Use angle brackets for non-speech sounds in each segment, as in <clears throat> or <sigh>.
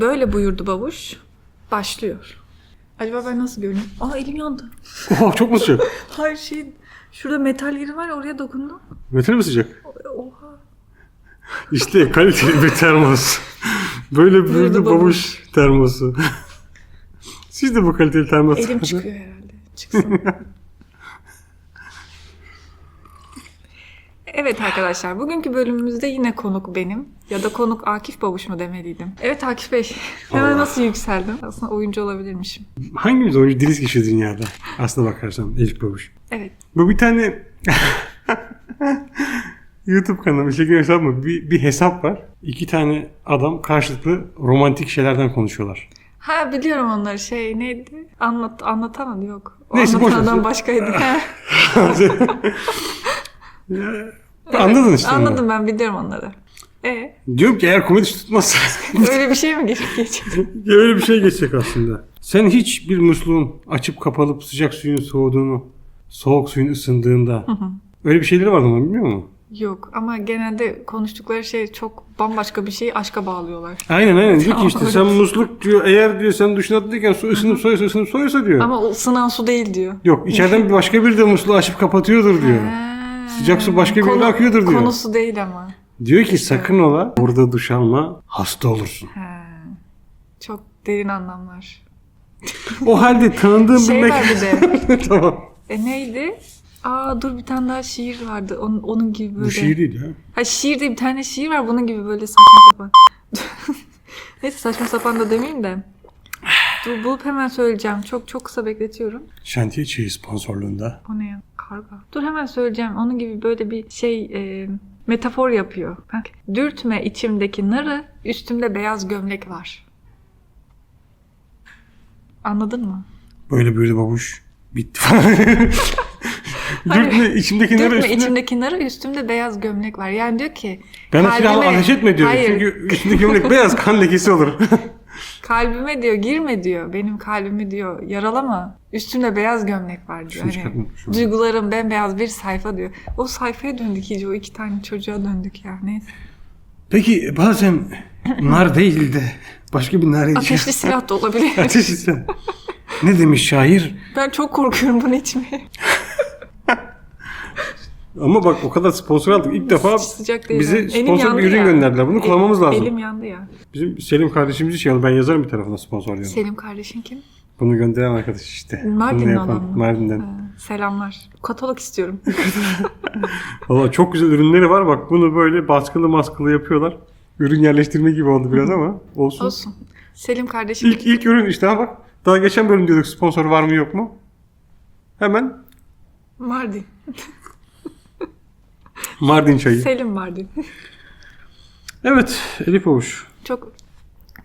Böyle buyurdu babuş. Başlıyor. Acaba ben nasıl görünüyorum? Aa elim yandı. <laughs> Oh, çok mu sıcak? Hayır şey şurada metal yeri var ya oraya dokundum. Metal mi sıcak? Oha. İşte kaliteli bir termos. Böyle Buyurdu babuş termosu. <laughs> Siz de bu kaliteli termos. Elim çıkıyor herhalde. Çıksın. <laughs> Evet arkadaşlar bugünkü bölümümüzde yine konuk benim. Ya da konuk Akif Babuş mu demeliydim. Evet Akif Bey. <laughs> Hemen nasıl yükseldim? Aslında oyuncu olabilirmişim. Hangimiz oyuncu deniz kişi dünyada? Aslına bakarsan Elif Babuş. Evet. Bu bir tane <laughs> YouTube kanalı, Instagram hesap mı? Bir, bir hesap var. İki tane adam karşılıklı romantik şeylerden konuşuyorlar. Ha biliyorum onları şey neydi? Anlat anlatan yok. O Neyse, boş ver. başkaydı. <laughs> Anladın işte. Anladım ben biliyorum onları. E Diyorum ki eğer komedi tutmazsa <laughs> öyle bir şey mi geçiyor? <laughs> öyle bir şey geçecek aslında. Sen hiç bir musluğun açıp kapalıp sıcak suyun soğuduğunu, soğuk suyun ısındığında öyle bir şeyleri var mı bilmiyor musun? Yok ama genelde konuştukları şey çok bambaşka bir şeyi aşka bağlıyorlar. Aynen aynen. Diyor ki işte sen musluk diyor eğer diyor sen duşuna atlarken su ısınıp soyuyorsa ısınıp soyuyorsa diyor. Ama ısınan su değil diyor. Yok içeriden başka bir de musluğu açıp kapatıyordur diyor. Sıcak su başka bir yere akıyordur diyor. Konusu değil ama. Diyor ki sakın ola burada duş alma hasta olursun. Ha. Çok derin anlamlar. O halde tanıdığım Şey bir var mekan... bir de. <laughs> tamam. E neydi? Aa dur bir tane daha şiir vardı. Onun, onun gibi böyle. Bu şiir değil ya. Ha şiir değil bir tane şiir var bunun gibi böyle saçma sapan. <laughs> Neyse saçma sapan da demeyeyim de. Dur bulup hemen söyleyeceğim. Çok çok kısa bekletiyorum. Şantiye Çiğ sponsorluğunda. O ne ya? Karga. Dur hemen söyleyeceğim. Onun gibi böyle bir şey e, metafor yapıyor. Bak. Dürtme içimdeki narı, üstümde beyaz gömlek var. Anladın mı? Böyle böyle babuş. Bitti <laughs> Dürtme içimdekileri Dürtme üstüne... içimdeki narı, üstümde beyaz gömlek var. Yani diyor ki Ben kalbime- silahla ateş etme diyorum. Hayır. Çünkü üstündeki gömlek beyaz kan lekesi olur. <laughs> Kalbime diyor girme diyor. Benim kalbimi diyor yaralama. Üstümde beyaz gömlek var diyor. Hani, duygularım bembeyaz bir sayfa diyor. O sayfaya döndük iyice o iki tane çocuğa döndük ya. Neyse. Peki bazen nar değil de başka bir nar Ateşli silah da olabilir. Ateşli silah. Ne demiş şair? ben çok korkuyorum bunu içmeye. Ama bak o kadar sponsor aldık. İlk defa Sıcak değil. Elim sponsor yandı bir ürün ya. gönderdiler. Bunu El- kullanmamız lazım. Elim yandı ya. Bizim Selim kardeşimizi şey Ben yazarım bir tarafına sponsor diyorum. Selim kardeşin kim? Bunu gönderen arkadaş işte. Mardin'den Bunu yapan, mı? Mardin'den. Ha, selamlar. Katalog istiyorum. <laughs> Valla çok güzel ürünleri var. Bak bunu böyle baskılı maskılı yapıyorlar. Ürün yerleştirme gibi oldu biraz ama olsun. Olsun. Selim kardeşim. İlk, ilk ürün işte bak. Daha geçen bölüm diyorduk sponsor var mı yok mu? Hemen Mardin. Mardin çayı. Selim Mardin. Evet Elif Avuç. Çok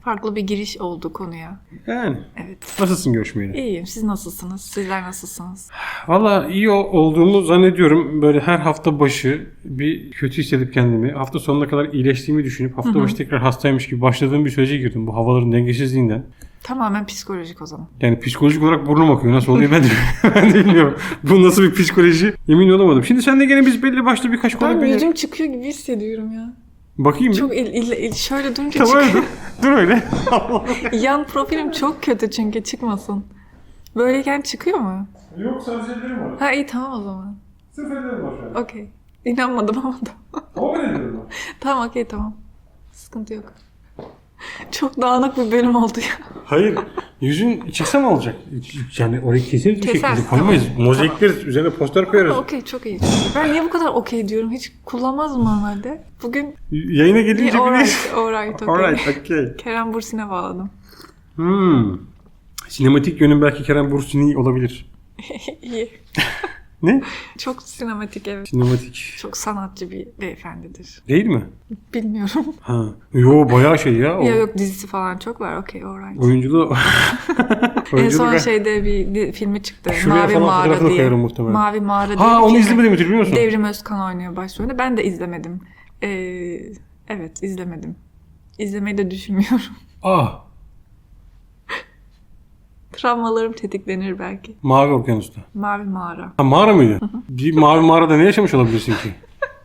farklı bir giriş oldu konuya. Yani Evet. nasılsın görüşmeyeli? İyiyim. Siz nasılsınız? Sizler nasılsınız? Valla iyi olduğumu zannediyorum. Böyle her hafta başı bir kötü hissedip kendimi hafta sonuna kadar iyileştiğimi düşünüp hafta başı tekrar hastaymış gibi başladığım bir sürece girdim. Bu havaların dengesizliğinden. Tamamen psikolojik o zaman. Yani psikolojik olarak burnum akıyor. Nasıl oluyor ben de, <laughs> ben de bilmiyorum. Bu nasıl bir psikoloji emin olamadım. Şimdi sen de gene biz belli başlı birkaç konu Ben yüzüm çıkıyor gibi hissediyorum ya. Bakayım. Çok il, il, il- şöyle durunca Tamam çıkıyor. dur, <laughs> dur öyle. <laughs> Yan profilim çok kötü çünkü çıkmasın. Böyleyken çıkıyor mu? Yok sadece ellerim var. Ha iyi tamam o zaman. Sırf ellerim var şu an. Okey. İnanmadım ama da. Ama ben ellerim var. tamam okey tamam. Sıkıntı yok. <laughs> Çok dağınık bir bölüm oldu ya. Hayır. Yüzün çıksa mı olacak? Yani orayı keseriz bir Keseriz, şekilde. Koymayız. Mozaikleriz. Üzerine poster koyarız. Okey çok iyi. Ben niye bu kadar okey diyorum? Hiç kullanmazdım normalde. Bugün Yayına gelince iyi bir alright, alright, okey. <laughs> Alright, okay. Kerem Bursin'e bağladım. Hmm. Sinematik yönün belki Kerem Bursin'i olabilir. <laughs> iyi. Ne? Çok sinematik evet. Sinematik. Çok sanatçı bir beyefendidir. Değil mi? Bilmiyorum. <laughs> Ha. Yo bayağı şey ya. O ya yok dizisi falan çok var. Okey alright. Oyunculuğu... <laughs> <laughs> En son şeyde bir filmi çıktı. Şuraya Mavi falan Mağara diye. muhtemelen. Mavi Mağara diye Ha onu izlemedim biliyor musun? Devrim Özkan oynuyor başrolünde. Ben de izlemedim. Ee, evet izlemedim. İzlemeyi de düşünmüyorum. Ah. Travmalarım tetiklenir belki. Mavi Okyanus'ta. Mavi Mağara. Ha mağara mıydı? bir mavi mağarada ne yaşamış olabilirsin ki?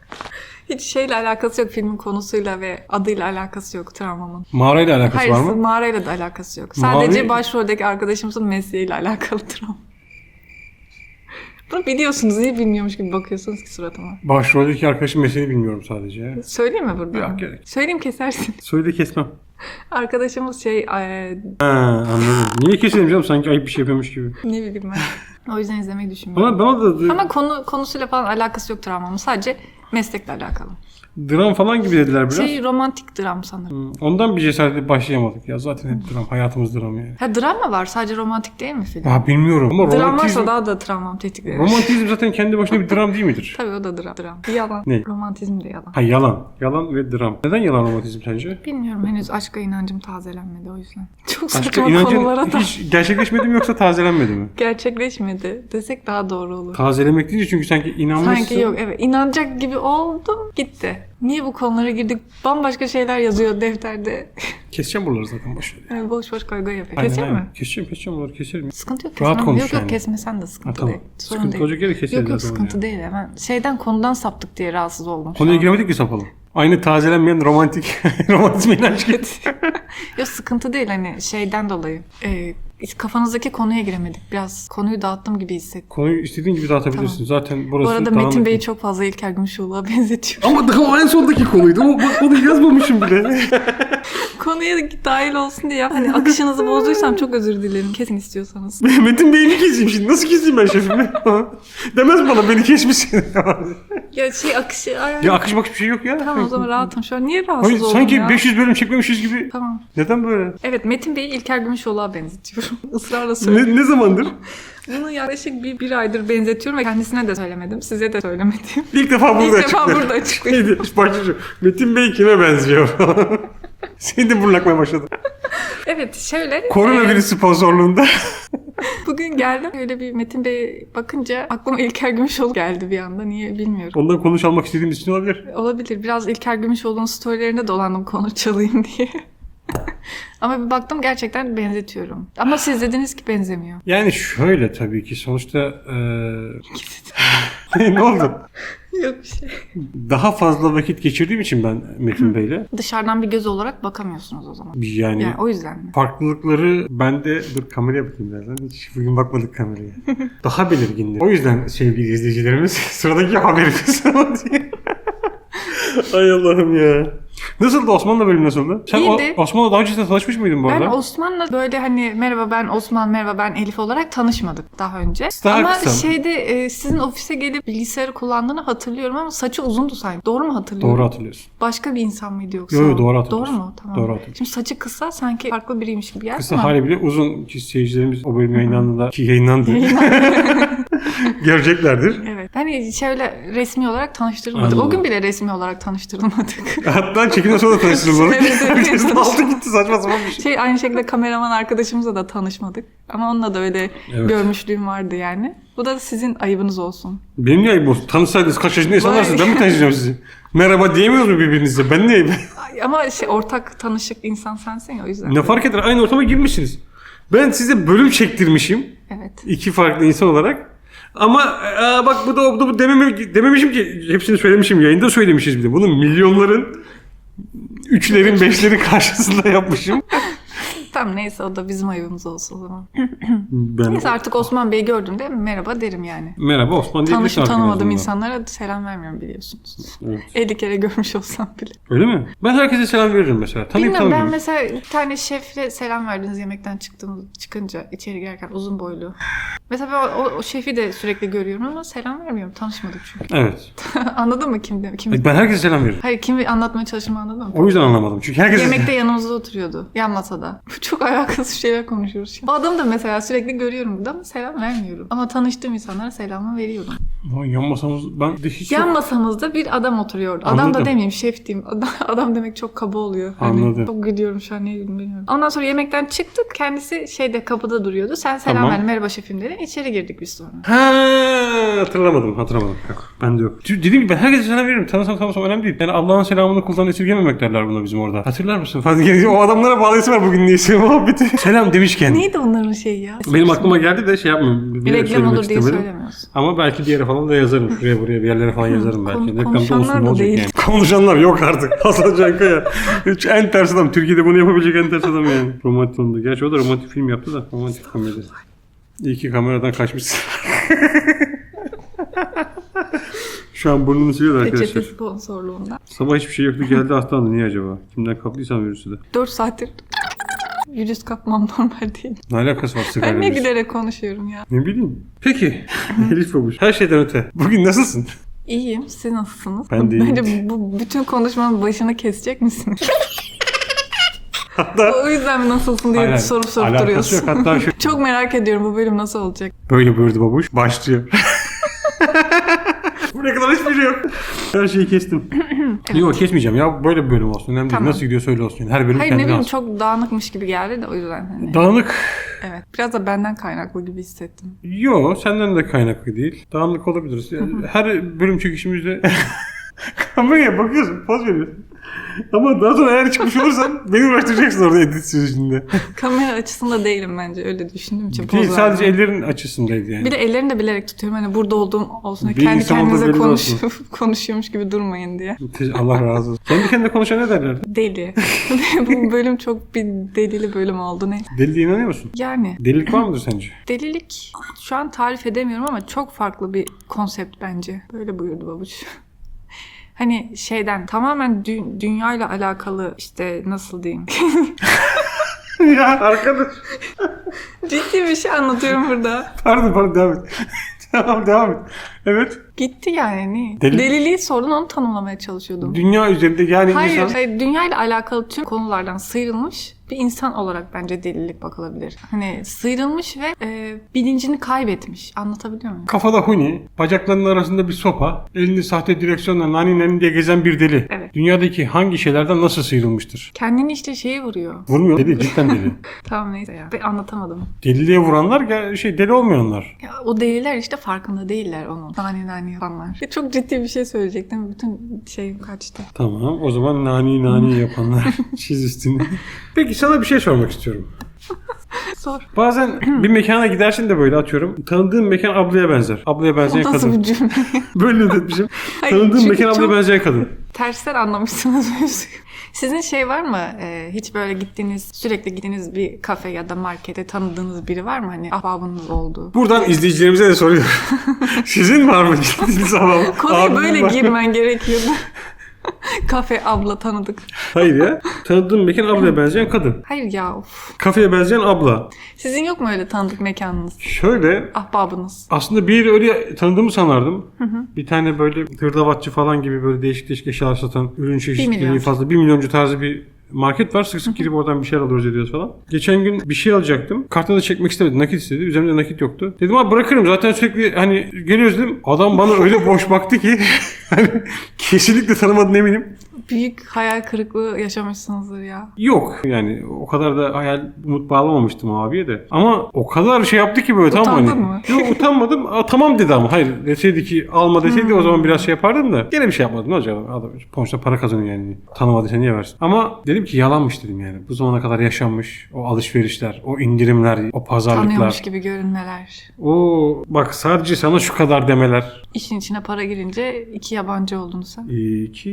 <laughs> Hiç şeyle alakası yok filmin konusuyla ve adıyla alakası yok travmamın. Mağarayla alakası Hayır var mı? mağarayla da alakası yok. Sadece Mavi- başroldeki arkadaşımızın mesleğiyle alakalı <laughs> travma. Bunu biliyorsunuz. Niye bilmiyormuş gibi bakıyorsunuz ki suratıma? Başroldeki arkadaşım mesleğini bilmiyorum sadece. Söyleyeyim mi burada? Yok, gerek. Söyleyeyim kesersin. <laughs> Söyle kesmem. Arkadaşımız şey e, Ha anladım. Niye keselim canım sanki ayıp bir şey yapıyormuş gibi. ne bileyim ben. O yüzden izlemeyi düşünmüyorum. Bana, bana da Ama konu konusuyla falan alakası yok travmamın. Sadece meslekle alakalı. Dram falan gibi dediler biraz. Şey romantik dram sanırım. Hı, Ondan bir cesaretle başlayamadık ya. Zaten hep dram. Hayatımız dram yani. Ha dram mı var? Sadece romantik değil mi film? Ya bilmiyorum ama Dram romantizm, varsa daha da travmam tetiklenir. romantizm zaten kendi başına bir dram değil midir? <laughs> Tabii o da dram. dram. Yalan. Ne? Romantizm de yalan. Ha yalan. Yalan ve dram. Neden yalan romantizm sence? Bilmiyorum henüz aşka inancım tazelenmedi o yüzden. <laughs> Çok Aşka saçma konulara inancın da hiç gerçekleşmedi mi yoksa tazelenmedi mi? <laughs> gerçekleşmedi desek daha doğru olur. Tazelemek deyince çünkü sanki inanmışsın. Sanki yok evet inanacak gibi oldum gitti. Niye bu konulara girdik? Bambaşka şeyler yazıyor defterde. <laughs> Keseceğim buraları zaten boş ver. Yani boş boş koy koy yapıyor. Aynen, Kesecek aynen. mi? Keseceğim keseceğim buraları keserim. Sıkıntı yok. Rahat kesmem. konuş Yok yok yani. kesmesen de sıkıntı Ha, tamam. değil. Sorun Sıkıntı değil. olacak yere keseriz Yok yok zaten sıkıntı değil. Hemen şeyden konudan saptık diye rahatsız oldum. şu Konuya an. giremedik ki sapalım. Aynı tazelenmeyen romantik <laughs> romantizm inanç gibi. <laughs> Yok sıkıntı değil hani şeyden dolayı. Ee, kafanızdaki konuya giremedik. Biraz konuyu dağıttım gibi hissettim. Konuyu istediğin gibi dağıtabilirsin. Zaten burası Bu arada dağınık. Metin Bey'i çok fazla İlker Gümüşoğlu'na <laughs> benzetiyorum. Ama daha en sondaki konuydu. O, bak onu yazmamışım bile. <laughs> Konuya dahil olsun diye hani akışınızı bozduysam çok özür dilerim. Kesin istiyorsanız. <laughs> Metin Bey'i mi keseyim şimdi? Nasıl keseyim ben şefimi? Demez bana beni kesmişsin. Ya şey akışı... Ay, ya akış bakış bir şey yok ya. Tamam o zaman rahatım şu an. Niye rahatsız Hayır, oldum sanki ya? 500 bölüm çekmemişiz gibi. Tamam. Neden böyle? Evet Metin Bey'i İlker Gümüşoğlu'na benzetiyorum. <laughs> Israrla söylüyorum. Ne, ne zamandır? <laughs> Bunu yaklaşık bir, bir aydır benzetiyorum ve kendisine de söylemedim. Size de söylemedim. <laughs> İlk defa burada İlk defa burada. Neydi? Başlıca. Metin Bey kime benziyor? Seni de burlakmaya başladı. Evet şöyle. Koronavirüs sponsorluğunda. e, bugün geldim. Öyle bir Metin Bey bakınca aklıma İlker Gümüşoğlu geldi bir anda. Niye bilmiyorum. Ondan konuş almak istediğimiz için olabilir. Olabilir. Biraz İlker Gümüşoğlu'nun storylerinde dolandım konu çalayım diye. <laughs> Ama bir baktım gerçekten benzetiyorum. Ama siz dediniz ki benzemiyor. Yani şöyle tabii ki sonuçta eee <laughs> ne oldu? Yok bir şey. Daha fazla vakit geçirdiğim için ben Metin Bey'le Dışarıdan bir göz olarak bakamıyorsunuz o zaman. yani, Yani o yüzden mi? farklılıkları bende dur kameraya bakayım birazdan. Hiç bugün bakmadık kameraya. <laughs> Daha belirgindir. O yüzden sevgili izleyicilerimiz sıradaki haberimiz diye. Ay Allah'ım ya. Nasıldı Osman'la bölüm nasıldı? Sen o, İyiydi. Osman'la daha öncesinde tanışmış mıydın bu Ben arada? Osman'la böyle hani merhaba ben Osman merhaba ben Elif olarak tanışmadık daha önce. Daha ama kısa şeyde e, sizin ofise gelip bilgisayarı kullandığını hatırlıyorum ama saçı uzundu sanki. Doğru mu hatırlıyorum? Doğru hatırlıyorsun. Başka bir insan mıydı yoksa? Yo, yo, o? doğru hatırlıyorsun. Doğru mu? Tamam. Doğru hatırlıyorum. Şimdi saçı kısa sanki farklı biriymiş gibi geldi Kısa hali bile uzun ki seyircilerimiz o bölüm yayınlandığında ki yayınlandı. <laughs> <laughs> Göreceklerdir. Evet. Hani şöyle resmi olarak tanıştırılmadık. Anladım. O gün bile resmi olarak tanıştırılmadık. <laughs> Hatta çekim sonra tanıştırılmadık. Evet, evet, Herkes de <laughs> aldı tanıştırılmadık. gitti saçma sapan bir şey. Şey aynı şekilde kameraman arkadaşımızla da tanışmadık. Ama onunla da öyle Evet. görmüşlüğüm vardı yani. Bu da sizin ayıbınız olsun. Benim niye ayıbım olsun? Tanışsaydınız kaç yaşında insanlarsınız. Ben mi tanışacağım sizi? Merhaba diyemiyoruz mu birbirinize? Ben niye? Ama şey ortak tanışık insan sensin ya o yüzden. ne fark eder? Aynı ortama girmişsiniz. Ben size bölüm çektirmişim. Evet. iki farklı insan olarak. Ama aa, bak bu da bu da bu dememe, dememişim ki hepsini söylemişim yayında söylemişiz bir de. Bunu milyonların üçlerin beşlerin karşısında yapmışım. <laughs> Tamam neyse o da bizim ayıbımız olsun o zaman. Ben Neyse artık Osman Bey'i gördüğümde merhaba derim yani. merhaba Osman diyebilirsin Tanışıp tanımadığım insanlara selam vermiyorum biliyorsunuz. Evet. <laughs> 50 kere görmüş olsam bile. Öyle mi? Ben herkese selam veririm mesela. Tanıyıp Bilmiyorum ben mesela bir tane şefle selam verdiniz yemekten çıktığımız çıkınca içeri girerken uzun boylu. Mesela ben o, o şefi de sürekli görüyorum ama selam vermiyorum. Tanışmadık çünkü. Evet. <laughs> anladın mı kim kim? Ben herkese selam veririm. Hayır kimi anlatmaya çalıştığımı anladın mı? O yüzden anlamadım. Çünkü herkese Yemekte yanımızda oturuyordu. Yan masada. <laughs> Çok alakasız şeyler konuşuyoruz. O adamı da mesela sürekli görüyorum burada ama selam vermiyorum. Ama tanıştığım insanlara selamı veriyorum. Yan masamız ben de hiç Yan yok. masamızda bir adam oturuyordu. Adam Anladım. da demeyeyim şef diyeyim. <laughs> Adam, adam demek çok kaba oluyor. Hani Anladım. Çok gülüyorum şu an güldüm bilmiyorum. Ondan sonra yemekten çıktık. Kendisi şeyde kapıda duruyordu. Sen selam Tamam. ver merhaba şefim dedi. İçeri girdik biz sonra. Ha, hatırlamadım, hatırlamadım. Yok, ben de yok. Çünkü Dediğim gibi ben herkese selam veririm. Tanısam tanısam önemli değil. Yani Allah'ın selamını kuldan esirgememek derler buna bizim orada. Hatırlar mısın? <laughs> Yani o adamlara bağlayısı var bugün neyse muhabbeti. <laughs> Selam demişken. Neydi onların şeyi ya? Benim aklıma geldi de şey yapmıyorum. Bir bilerek reklam olur diye istemedim. söylemiyorsun. Ama belki bir yere falan da yazarım. <laughs> Şuraya buraya bir yerlere falan yazarım belki. Kon- Reklamda konuşanlar olsun ne olacak değil. yani. Konuşanlar yok artık. <laughs> Hasan Cankaya. En ters adam. Türkiye'de bunu yapabilecek en ters adam yani. <laughs> Romantik oldu. Gerçi o da romantik film yaptı da. Romantik komedi. İyi ki kameradan kaçmışsın. Şu an burnunu siliyor Peçete arkadaşlar. sponsorluğunda. Sabah hiçbir şey yoktu geldi hastalandı. Niye acaba? Kimden kaptıysam virüsü de. 4 saattir virüs kapmam normal değil. Ne alakası var sigara Ben ne virüsü? gülerek konuşuyorum ya. Ne bileyim. Peki. Elif Babuş. Her şeyden öte. Bugün nasılsın? İyiyim. Siz nasılsınız? Ben de iyiyim. Bence bu bütün konuşmanın başını kesecek misiniz? <laughs> Hatta o yüzden mi nasılsın diye Aynen. soru sorup Alakası duruyorsun. yok. Hatta şu <laughs> Çok merak ediyorum bu bölüm nasıl olacak. böyle buyurdu babuş. Başlıyor. Kadar hiçbir şey yok. Her şeyi kestim. Yok kesmeyeceğim ya. Böyle bir bölüm olsun. Önemli Tamam. değil. Nasıl gidiyorsa öyle olsun. Her bölüm Hayır ne kendine bileyim çok dağınıkmış gibi geldi de o yüzden. Hani, Dağınık. evet. Biraz da benden kaynaklı gibi hissettim. Yo senden de kaynaklı değil. Dağınık olabiliriz. Yani Her bölüm çekişimizde <laughs> kameraya bakıyorsun, poz veriyorsun. Ama daha sonra eğer çıkmış olursan <laughs> beni uğraştıracaksın orada edit sürecinde. Kamera açısında değilim bence öyle düşündüğüm için. Değil, sadece verdim. ellerin açısındaydı yani. Bir de ellerini de bilerek tutuyorum hani burada olduğum olsun. Bir Kendi kendinize konuş <laughs> konuşuyormuş gibi durmayın diye. Allah razı olsun. Kendi kendine konuşan ne derlerdi? Deli. <laughs> Bu bölüm çok bir delili bölüm oldu ne? Deliliğe inanıyor musun? Yani Delilik var mıdır sence? delilik şu an tarif edemiyorum ama çok farklı bir konsept bence. Böyle buyurdu babuş. Hani şeyden tamamen dü- dünyayla alakalı işte nasıl diyeyim. <laughs> ya arkadaş. Ciddi bir şey anlatıyorum burada. Pardon pardon devam et. <laughs> devam devam et. Evet. Gitti yani. Ne? Deli- Deliliği sordun onu tanımlamaya çalışıyordum. Dünya üzerinde yani Hayır, insan... hayır dünyayla alakalı tüm konulardan sıyrılmış bir insan olarak bence delilik bakılabilir. Hani sıyrılmış ve e, bilincini kaybetmiş. Anlatabiliyor muyum? Kafada huni, bacaklarının arasında bir sopa, elinde sahte direksiyonla nani nani diye gezen bir deli. Evet. Dünyadaki hangi şeylerden nasıl sıyrılmıştır? Kendini işte şeye vuruyor. Vurmuyor. Deli, cidden deli. <laughs> Tamam neyse ya. Ben anlatamadım. Deliliğe vuranlar şey deli olmayanlar. Ya, o deliler işte farkında değiller onun. Nani nani yapanlar. Ya, çok ciddi bir şey söyleyecektim. Bütün şeyim kaçtı. Tamam o zaman nani nani <laughs> yapanlar <laughs> çiz üstüne. Peki sana bir şey sormak istiyorum. <laughs> Sor. Bazen <clears throat> bir mekana gidersin de böyle atıyorum. Tanıdığın mekan ablaya benzer. Ablaya benzeyen nasıl kadın. bir cümle? Böyle ödetmişim. Hayır, Tanıdığın mekan ablaya benzeyen kadın. Tersten anlamışsınız mevzuyu. Sizin şey var mı? Ee, hiç böyle gittiğiniz, sürekli gittiğiniz bir kafe ya da markete tanıdığınız biri var mı? Hani ahbabınız olduğu. Buradan izleyicilerimize de soruyorum. <laughs> Sizin var mı gittiğiniz zaman? <laughs> Konuya Abim böyle var girmen gerekiyordu. <laughs> Kafe abla tanıdık. Hayır ya. Tanıdığın mekan ablaya benzeyen kadın. Hayır ya of. Kafeye benzeyen abla. Sizin yok mu öyle tanıdık mekanınız? Şöyle Ahbabınız. aslında bir öyle tanıdığımı sanardım. Bir tane böyle hırdavatçı falan gibi böyle değişik değişik eşyalar satan ürün çeşitliliği milyoncu. fazla. Bir milyoncu tarzı bir market var. Sık sık girip oradan bir şeyler alıyoruz ediyoruz falan. Geçen gün bir şey alacaktım. Kartına da çekmek istemedi. Nakit istedi. Üzerimde nakit yoktu. Dedim abi bırakırım. Zaten sürekli hani geliyoruz dedim. Adam bana öyle boş baktı ki <laughs> hani <laughs> kesinlikle tanımadığına eminim. Büyük hayal kırıklığı yaşamışsınızdır ya. Yok yani o kadar da hayal umut bağlamamıştım abiye de. Ama o kadar şey yaptı ki böyle tam Utandın hani. mı? Yok utanmadım. Aa, tamam dedi ama hayır deseydi ki alma deseydi o zaman biraz şey yapardım da. Gene bir şey yapmadım. Ne olacak adam sonuçta para kazanıyor yani. Tanımadıysa niye versin? Ama dedim ki yalanmış dedim yani. Bu zamana kadar yaşanmış o alışverişler, o indirimler, o pazarlıklar. Tanıyormuş gibi görünmeler. O bak sadece sana şu kadar demeler. İşin içine para girince iki yabancı oldun sen. İyi ki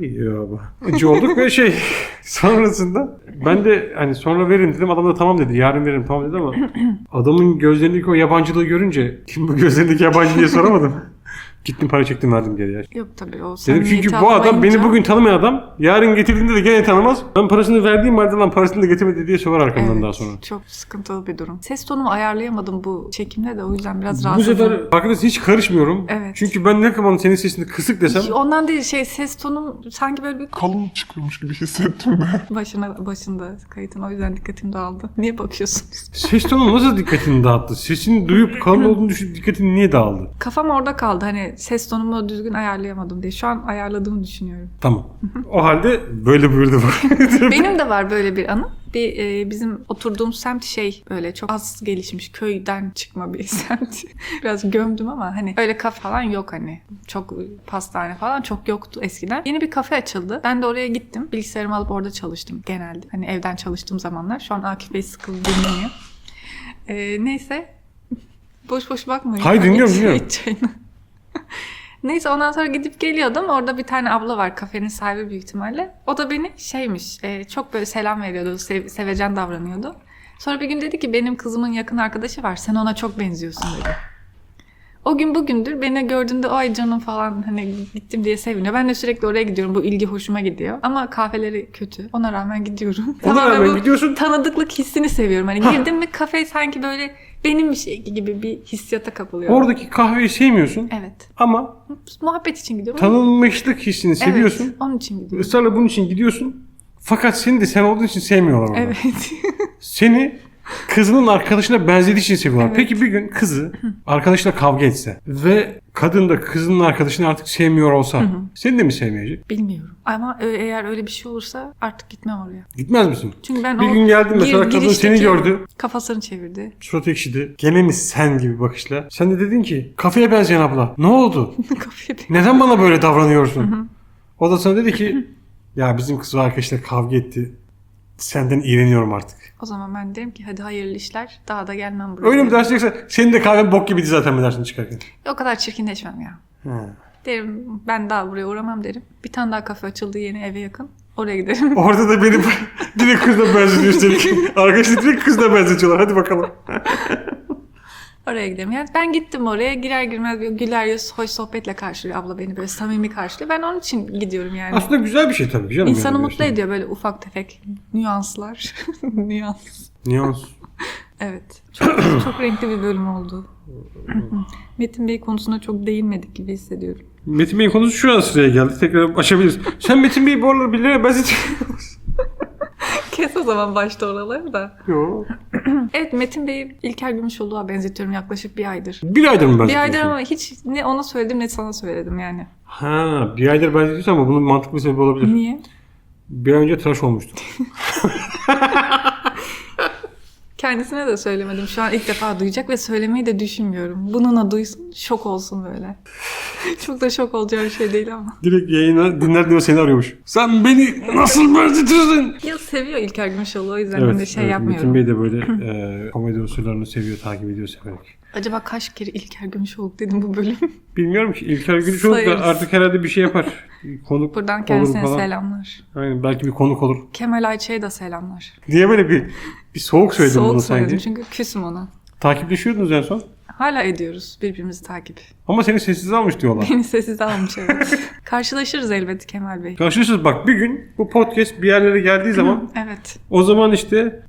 ya bu. Acı olduk ve şey <laughs> sonrasında ben de hani sonra verin dedim adam da tamam dedi yarın veririm tamam dedi ama <clears throat> adamın gözlerindeki o yabancılığı görünce kim bu gözlerindeki yabancı diye soramadım. Gittim para çektim verdim geri ya. Yok tabii o Dedim çünkü bu adam beni bugün tanımayan adam yarın getirdiğinde de gene tanımaz. Ben parasını verdiğim halde lan parasını da getirmedi diye sorar arkamdan Evet, daha sonra. Çok sıkıntılı bir durum. Ses tonumu ayarlayamadım bu çekimde de o yüzden biraz Bu rahatsızım. sefer farkındaysa hiç karışmıyorum. Evet. Çünkü ben ne zaman senin sesini kısık desem Ondan değil şey ses tonum sanki böyle bir kalın çıkıyormuş gibi hissettim ben. <laughs> başına başında kayıtın o yüzden dikkatim dağıldı. Niye bakıyorsunuz? ses tonu nasıl dikkatini dağıttı? Sesini duyup kalın <laughs> olduğunu düşünüp dikkatini niye dağıldı? Kafam orada kaldı hani ses tonumu düzgün ayarlayamadım diye. Şu an ayarladığımı düşünüyorum. Tamam. O halde böyle buyurdu bu. <laughs> Benim de var böyle bir anı. Bir e, bizim oturduğum semt şey böyle çok az gelişmiş köyden çıkma bir <laughs> semt. Biraz gömdüm ama hani öyle kafe falan yok hani. Çok pastane falan çok yoktu eskiden. Yeni bir kafe açıldı. Ben de oraya gittim. Bilgisayarımı alıp orada çalıştım genelde. Hani evden çalıştığım zamanlar. Şu an Akif Bey sıkıldı dinlemiyor. E, neyse. <laughs> Boş boş bakmayın. Hayır, dinliyorum, İç- dinliyorum. <laughs> Neyse ondan sonra gidip geliyordum. Orada bir tane abla var kafenin sahibi büyük ihtimalle. O da beni şeymiş e, çok böyle selam veriyordu. sev- sevecen davranıyordu. Sonra bir gün dedi ki benim kızımın yakın arkadaşı var. Sen ona çok benziyorsun dedi. O gün bugündür beni gördüğünde ay canım falan hani gittim diye seviniyor. Ben de sürekli oraya gidiyorum. Bu ilgi hoşuma gidiyor. Ama kahveleri kötü. Ona rağmen gidiyorum. Ona Tamamen rağmen bu gidiyorsun. Tanıdıklık hissini seviyorum. Hani Ha. <laughs> girdim mi kafe sanki böyle benim bir şey gibi bir hissiyata kapılıyorum. Oradaki kahveyi sevmiyorsun Evet. ama Muhabbet için gidiyorum. tanınmışlık hissini Evet, seviyorsun. onun için gidiyorum. Israrla bunun için gidiyorsun. Fakat seni de sen olduğun için sevmiyorlar orada. Evet. <laughs> Seni kızının arkadaşına benzediği için seviyorlar. Evet. Peki bir gün kızı arkadaşla kavga etse ve kadın da kızının arkadaşını artık sevmiyor olsa seni de mi sevmeyecek? Bilmiyorum. Ama ö- eğer öyle bir şey olursa artık gitmem oraya. Gitmez misin? Çünkü ben Bir o gün geldin mesela gir- kadın seni girişteki gördü. Kafasını çevirdi. Surat ekşidi. Gene mi sen gibi bakışla? Sen de dedin ki kafeye benzeyen abla. Ne oldu? <laughs> Kafaya bir- Neden bana böyle davranıyorsun? O da sana dedi ki ya bizim kız arkadaşlar kavga etti. Senden iğreniyorum artık. O zaman ben derim ki hadi hayırlı işler. Daha da gelmem buraya. Öyle mi dersin yoksa senin de kahven bok gibiydi zaten mi dersin çıkarken? O kadar çirkinleşmem ya. Ha. Derim ben daha buraya uğramam derim. Bir tane daha kafe açıldı yeni eve yakın. Oraya giderim. <laughs> Orada da beni <laughs> direkt kızla benzetiyor üstelik. <laughs> Arkadaşlar direkt kızla benzetiyorlar. Hadi bakalım. Oraya giderim. Yani ben gittim oraya girer girmez bir güler yüz hoş sohbetle karşılıyor abla beni böyle samimi karşılıyor. Ben onun için gidiyorum yani. Aslında güzel bir şey tabii canım. İnsanı yani mutlu ediyor böyle ufak tefek nüanslar. <laughs> Nüans. Nüans. Evet. Çok, <coughs> çok renkli bir bölüm oldu. <coughs> Metin Bey konusuna çok değinmedik gibi hissediyorum. Metin Bey'in konusu şu an sıraya geldi. Tekrar açabiliriz. Sen Metin Bey'i bu aralar birilerine benzetiyorsun. <laughs> Kes o zaman başta oraları da. Yok. Evet Metin Bey'i İlker Gümüşoğlu'na benzetiyorum yaklaşık bir aydır. Bir aydır mı Bir benzetiyorsun? aydır ama hiç ne ona söyledim ne sana söyledim yani. Ha, bir aydır benzetiyorsun ama bunun mantıklı bir sebebi olabilir. Niye? Bir ay önce tıraş olmuştu. <laughs> Kendisine de söylemedim. Şu an ilk defa duyacak ve söylemeyi de düşünmüyorum. Bununla duysun şok olsun böyle. <laughs> Çok da şok olacağı bir şey değil ama. Direkt yayına dinler diyor seni arıyormuş. Sen beni nasıl benzetiyorsun? Ya seviyor İlker Gümüşoğlu o yüzden ben de şey yapmıyorum. Metin Bey de böyle <clears throat> e, komedi unsurlarını seviyor, takip ediyor severek. Acaba kaç kere İlker Gümüşoğlu dedim bu bölüm? <laughs> Bilmiyorum ki İlker Gülüşoğlu da Sayarız. artık herhalde bir şey yapar. <laughs> Konuk Buradan olur kendisine falan. selamlar. Aynen, belki bir konuk olur. Kemal Ayça'ya da selamlar. Diye böyle bir bir soğuk söyledin bunu Soğuk sanki. söyledim çünkü küsüm ona. Takipleşiyordunuz en son. Hala ediyoruz birbirimizi takip. Ama seni sessiz almış diyorlar. Beni sessiz almış evet. <laughs> Karşılaşırız elbet Kemal Bey. Karşılaşırız bak bir gün bu podcast bir yerlere geldiği zaman Evet. o zaman işte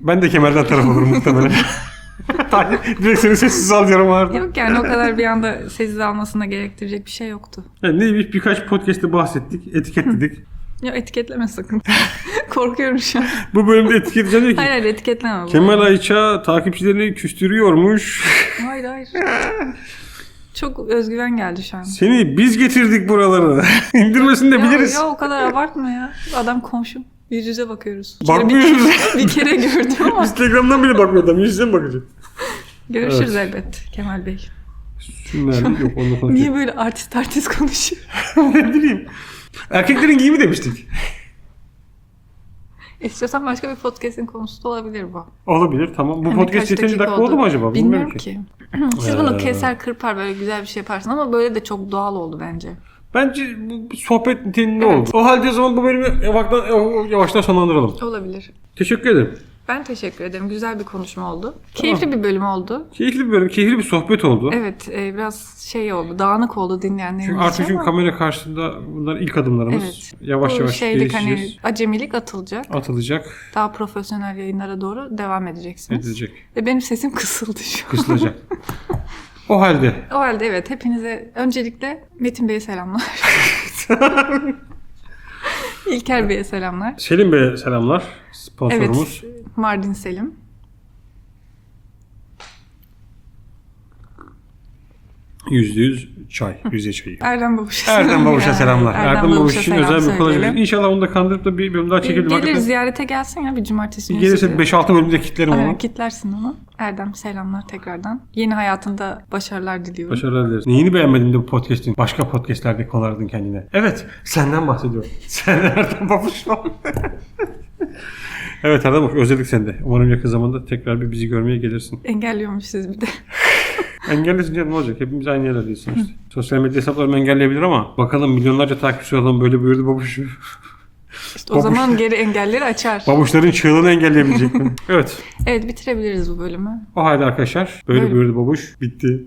ben de Kemal'den taraf olurum muhtemelen. <laughs> Direkt seni sessiz alıyorum vardı. Yok yani o kadar bir anda sessiz almasına gerektirecek bir şey yoktu. Yani neymiş birkaç podcast'te bahsettik, etiketledik. Ya etiketleme sakın. <laughs> Korkuyorum şu an. bu bölümde etiketleyeceğim diyor ki Hayır hayır etiketleme. Kemal Ayça takipçilerini küstürüyormuş. Hayır hayır. Çok özgüven geldi şu an. Seni biz getirdik buralara. <laughs> İndirmesini de Ya, biliriz. ya o kadar abartma ya. Adam komşum. Yüz yüze bakıyoruz. Bir kere- Bakmıyoruz. Bir, bir kere gördüm ama. Instagram'dan bile bakmıyor adam. Yüz yüze mi bakacak? Görüşürüz elbet Kemal Bey. Nerede? Yok onunla konuşuyor. Niye böyle artist artist konuşuyor? <laughs> ne bileyim. Erkeklerin giyimi demiştik. İstiyorsan başka bir podcast'in konusu da olabilir bu. Olabilir tamam. Bu Hani podcast yeterince dakika oldu mu acaba? Bilmiyorum ki. <clears throat> Siz bunu Ee. keser kırpar böyle güzel bir şey yaparsın ama böyle de çok doğal oldu bence. Bence bu sohbet niteliğinde Evet. oldu. O halde o zaman bu bölümü yavaştan, yavaştan sonlandıralım. Olabilir. Teşekkür ederim. Ben teşekkür ederim. Güzel bir konuşma oldu. Keyifli bir bölüm oldu. Keyifli bir bölüm, keyifli bir sohbet oldu. Evet, e, biraz şey oldu, dağınık oldu dinleyenlerimiz Çünkü artık için çünkü ama kamera karşısında bunlar ilk adımlarımız. Evet. Yavaş bu yavaş şeylik gelişeceğiz. hani acemilik atılacak. Atılacak, Daha profesyonel yayınlara doğru devam edeceksiniz. edilecek, Ve benim sesim kısıldı şu an. kısılacak. <laughs> o halde O halde evet hepinize öncelikle Metin Bey'e selamlar. <laughs> İlker Bey'e selamlar. Selim Bey'e selamlar. Sponsorumuz. Evet, Mardin Selim. Yüzde yüz çay. Yüzde çayı. Erdem Babuş'a Erdem Babuş'a selamlar. Erdem, Babuş için selam özel bir kolaj. İnşallah onu da kandırıp da bir bölüm daha Bir çekelim. Gelir Hakikaten ziyarete gelsin ya bir cumartesi günü. Gelirse sizi. 5-6 bölümde kitlerim onu. kitlersin onu. Erdem selamlar tekrardan. Yeni hayatında başarılar diliyorum. Başarılar dileriz. Neyini beğenmedin de bu podcast'in? Başka podcast'lerde konaradın kendine. Evet, senden bahsediyorum. <laughs> Sen Erdem Babuş ol. <laughs> evet Erdem Babuş, özledik seni de. Umarım yakın zamanda tekrar bir bizi görmeye gelirsin. Engelliyormuş siz bir de. <laughs> Engellesin canım ne olacak? Hepimiz aynı yerlerdeyiz sonuçta. Sosyal medya hesaplarımı engelleyebilir ama bakalım milyonlarca takipçi olan böyle buyurdu babuşu. İşte o zaman geri engelleri açar. Babuşların çığlığını engelleyebilecek mi? <laughs> evet. Evet bitirebiliriz bu bölümü. O halde arkadaşlar böyle Böyle. buyurdu babuş. Bitti.